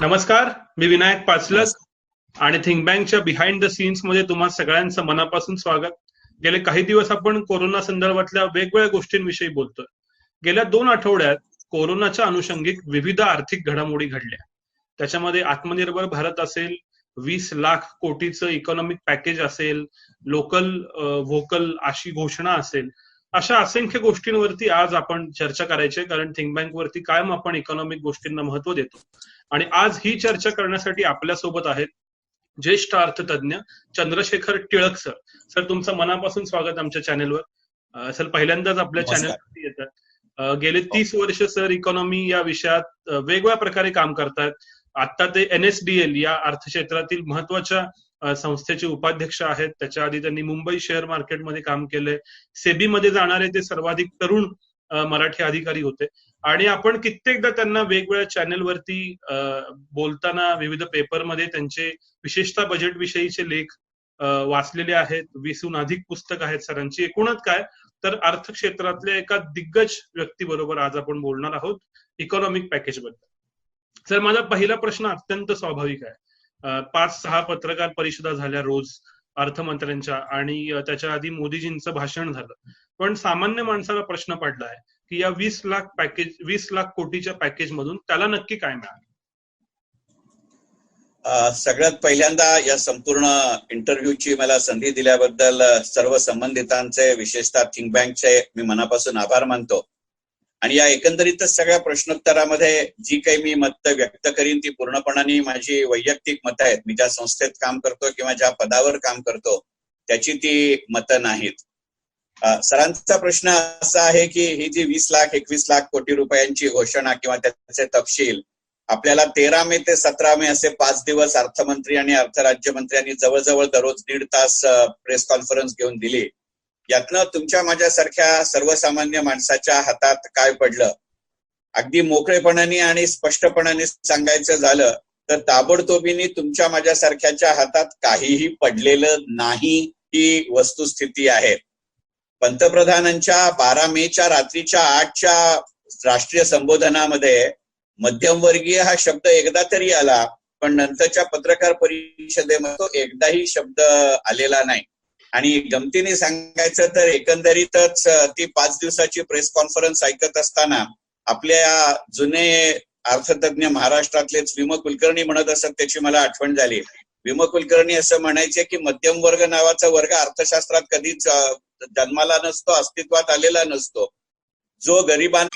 नमस्कार मी विनायक पाचलस आणि थिंक बँकच्या बिहाइंड द सीन्समध्ये तुम्हा सगळ्यांचं मनापासून स्वागत. गेले काही दिवस आपण कोरोना संदर्भातल्या वेगवेगळ्या गोष्टींविषयी बोलतोय. गेल्या दोन आठवड्यात कोरोनाच्या अनुषंगिक विविध आर्थिक घडामोडी घडल्या. त्याच्यामध्ये आत्मनिर्भर भारत असेल वीस लाख कोटीचं इकॉनॉमिक पॅकेज असेल लोकल व्होकल अशी घोषणा असेल अशा असंख्य गोष्टींवरती आज आपण चर्चा करायची कारण थिंक बँक वरती कायम आपण इकॉनॉमिक गोष्टींना महत्त्व देतो. आणि आज ही चर्चा करण्यासाठी आपल्यासोबत आहेत ज्येष्ठ अर्थतज्ञ चंद्रशेखर टिळक सर सर तुमचं मनापासून स्वागत आमच्या चॅनेलवर सर पहिल्यांदाच आपल्या चॅनेलवरती येतात. गेले तीस वर्ष सर इकॉनॉमी या विषयात वेगवेगळ्या प्रकारे काम करतात आता ते एन एस डी एल या अर्थक्षेत्रातील महत्त्वाच्या संस्थेचे उपाध्यक्ष आहेत. त्याच्या आधी त्यांनी मुंबई शेअर मार्केटमध्ये काम केलंय. सेबीमध्ये जाणारे ते सर्वाधिक तरुण मराठी अधिकारी होते. आणि आपण कित्येकदा त्यांना वेगवेगळ्या चॅनेलवरती बोलताना विविध पेपरमध्ये त्यांचे विशेषतः बजेट विषयीचे लेख वाचलेले आहेत. वीसहून अधिक पुस्तक आहेत सरांची. एकूणच काय? तर अर्थक्षेत्रातल्या एका दिग्गज व्यक्तीबरोबर आज आपण बोलणार आहोत. इकॉनॉमिक पॅकेजबद्दल सर माझा पहिला प्रश्न अत्यंत स्वाभाविक आहे. पाच सहा पत्रकार परिषदा झाल्या रोज अर्थमंत्र्यांच्या आणि त्याच्या आधी मोदीजींचं भाषण झालं. पण सामान्य माणसाला प्रश्न पडलाय की या वीस लाख पॅकेज वीस लाख कोटीच्या पॅकेज मधून त्याला नक्की काय मिळालं? सगळ्यात पहिल्यांदा या संपूर्ण इंटरव्ह्यूची मला संधी दिल्याबद्दल सर्व संबंधितांचे विशेषतः थिंक बँकचे मी मनापासून आभार मानतो. आणि या एकंदरीतच सगळ्या प्रश्नोत्तरामध्ये जी काही मी मत व्यक्त करीन ती पूर्णपणाने माझी वैयक्तिक मतं आहेत. मी ज्या संस्थेत काम करतो किंवा ज्या पदावर काम करतो त्याची ती मतं नाहीत. सरांचा प्रश्न असा आहे की ही जी वीस लाख एकवीस लाख कोटी रुपयांची घोषणा किंवा त्याचे तपशील आपल्याला तेरा मे ते सतरा मे असे पाच दिवस अर्थमंत्री आणि अर्थराज्यमंत्र्यांनी जवळजवळ दररोज दीड तास प्रेस कॉन्फरन्स घेऊन दिली. यातनं तुमच्या माझ्यासारख्या सर्वसामान्य माणसाच्या हातात काय पडलं? अगदी मोकळेपणाने आणि स्पष्टपणाने सांगायचं झालं तर ताबडतोबीने तुमच्या माझ्यासारख्याच्या हातात काहीही पडलेलं नाही ही वस्तुस्थिती आहे. पंतप्रधानांच्या बारा मेच्या रात्रीच्या आठच्या राष्ट्रीय संबोधनामध्ये मध्यमवर्गीय हा शब्द एकदा तरी आला पण नंतरच्या पत्रकार परिषदेमध्ये तो एकदाही शब्द आलेला नाही. आणि गमतीने सांगायचं तर एकंदरीतच ती पाच दिवसाची प्रेस कॉन्फरन्स ऐकत असताना आपल्या जुने अर्थतज्ञ महाराष्ट्रातलेच विम कुलकर्णी म्हणत असत त्याची मला आठवण झाली. विम कुलकर्णी असं म्हणायचे की मध्यम वर्ग नावाचा वर्ग अर्थशास्त्रात कधीच जन्माला नसतो अस्तित्वात आलेला नसतो. जो गरिबां